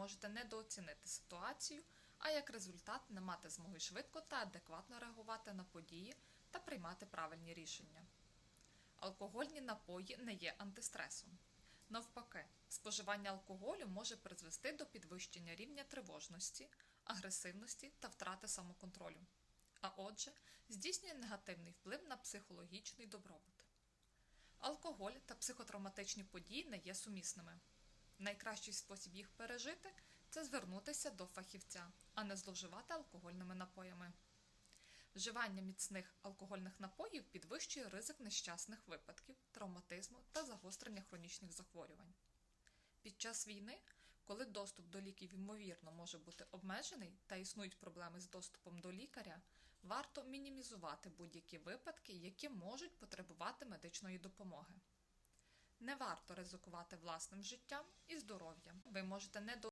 можете недооцінити ситуацію, а як результат не мати змоги швидко та адекватно реагувати на події та приймати правильні рішення. Алкогольні напої не є антистресом. Навпаки, споживання алкоголю може призвести до підвищення рівня тривожності, агресивності та втрати самоконтролю, а отже, здійснює негативний вплив на психологічний добробут. Алкоголь та психотравматичні події не є сумісними. Найкращий спосіб їх пережити це звернутися до фахівця, а не зловживати алкогольними напоями. Вживання міцних алкогольних напоїв підвищує ризик нещасних випадків, травматизму та загострення хронічних захворювань. Під час війни, коли доступ до ліків ймовірно може бути обмежений та існують проблеми з доступом до лікаря, варто мінімізувати будь-які випадки, які можуть потребувати медичної допомоги. Не варто ризикувати власним життям і здоров'ям. Ви можете не